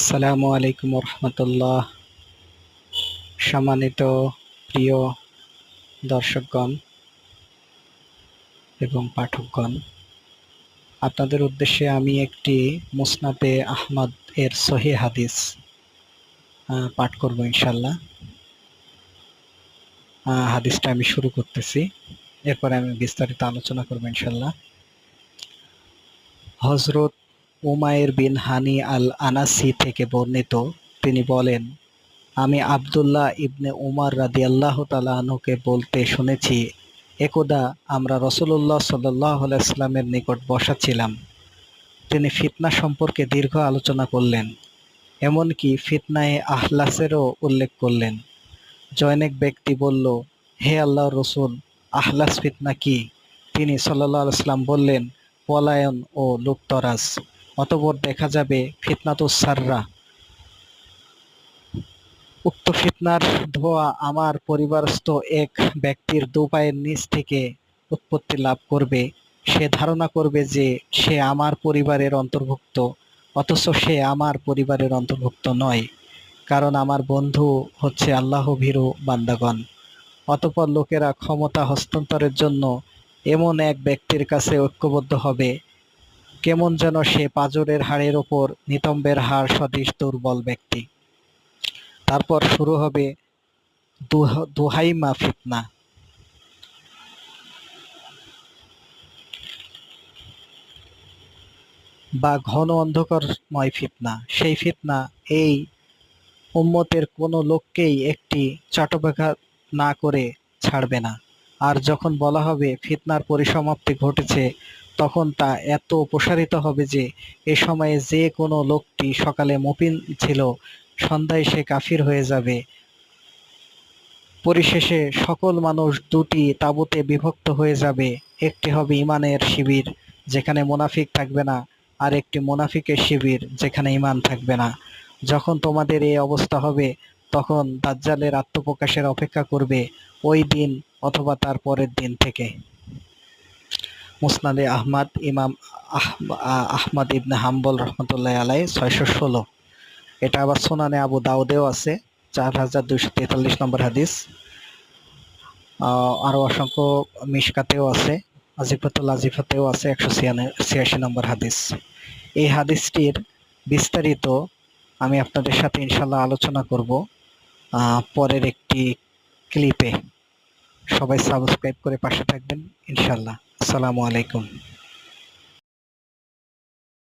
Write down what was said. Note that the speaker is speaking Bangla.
আসসালামু আলাইকুম রহমতুল্লাহ সম্মানিত প্রিয় দর্শকগণ এবং পাঠকগণ, আপনাদের উদ্দেশ্যে আমি একটি মুসনাদে আহমদ এর সহি হাদিস পাঠ করব ইনশাল্লাহ হাদিসটা আমি শুরু করতেছি, এরপরে আমি বিস্তারিত আলোচনা করব ইনশাল্লাহ হজরত উমায়ের বিন হানি আল আনাসি থেকে বর্ণিত। তিনি বলেন, আমি আব্দুল্লাহ ইবনে উমার রাদি আল্লাহ তালাহকে বলতে শুনেছি, একদা আমরা রসুল্লাহ সাল্লাহ ইসলামের নিকট বসা ছিলাম। তিনি ফিতনা সম্পর্কে দীর্ঘ আলোচনা করলেন, এমনকি ফিতনায় আহলাসেরও উল্লেখ করলেন। জয়নেক ব্যক্তি বলল, হে আল্লাহ রসুল, আহলাস ফিতনা কি? তিনি সাল্লাহ ইসলাম বললেন, পলায়ন ও লুপ্তরাজ। অতঃপর দেখা যাবে ফিতনাতুস সাররা। উক্ত ফিতনার ধোয়া আমার পরিবারস্থ এক ব্যক্তির দু পায়ের নিচ থেকে উৎপত্তি লাভ করবে। সে ধারণা করবে যে সে আমার পরিবারের অন্তর্ভুক্ত, অথচ সে আমার পরিবারের অন্তর্ভুক্ত নয়, কারণ আমার বন্ধু হচ্ছে আল্লাহ ভীরু বান্দাগণ। অতপর লোকেরা ক্ষমতা হস্তান্তরের জন্য এমন এক ব্যক্তির কাছে ঐক্যবদ্ধ হবে কেমন যেন সে পাজরের হাড়ের ওপর নিতম্বের হাড় সদৃশ দুর্বল ব্যক্তি। তারপর শুরু হবে দুহাইমা ফিতনা। বা ঘন অন্ধকারময় ফিতনা। সেই ফিতনা এই উম্মতের কোনো লোককেই একটি চটবাঘাত না করে ছাড়বে না। আর যখন বলা হবে ফিতনার পরিসমাপ্তি ঘটেছে তখন তা এত প্রসারিত হবে যে এ সময়ে যে কোনো লোকটি সকালে মুপিন ছিল, সন্ধ্যায় সে কাফির হয়ে যাবে। পরিশেষে সকল মানুষ দুটি তাঁবুতে বিভক্ত হয়ে যাবে। একটি হবে ইমানের শিবির, যেখানে মুনাফিক থাকবে না, আর একটি মুনাফিকের শিবির, যেখানে ইমান থাকবে না। যখন তোমাদের এই অবস্থা হবে, তখন দাজ্জালের আত্মপ্রকাশের অপেক্ষা করবে ওই দিন অথবা তার পরের দিন থেকে। মুসনাদে আহমদ ইমাম আহ- আহ- আহমদ ইবনে হাম্বল রহমতুল্লাহ আলাই ছয়শো ষোলো। এটা আবার সোনানে আবু দাউদেও আছে চার হাজার দুইশো তেতাল্লিশ নম্বর হাদিস। আহ, আরও অসংখ্য মিশকাতেও আছে আজিফাতুল আজিফাতেও আছে একশো ছিয়াশি নম্বর হাদিস। এই হাদিসটির বিস্তারিত আমি আপনাদের সাথে ইনশাল্লাহ আলোচনা করব পরের একটি ক্লিপে। সবাই সাবস্ক্রাইব করে পাশে থাকবেন ইনশাল্লাহ আসসালামু আলাইকুম।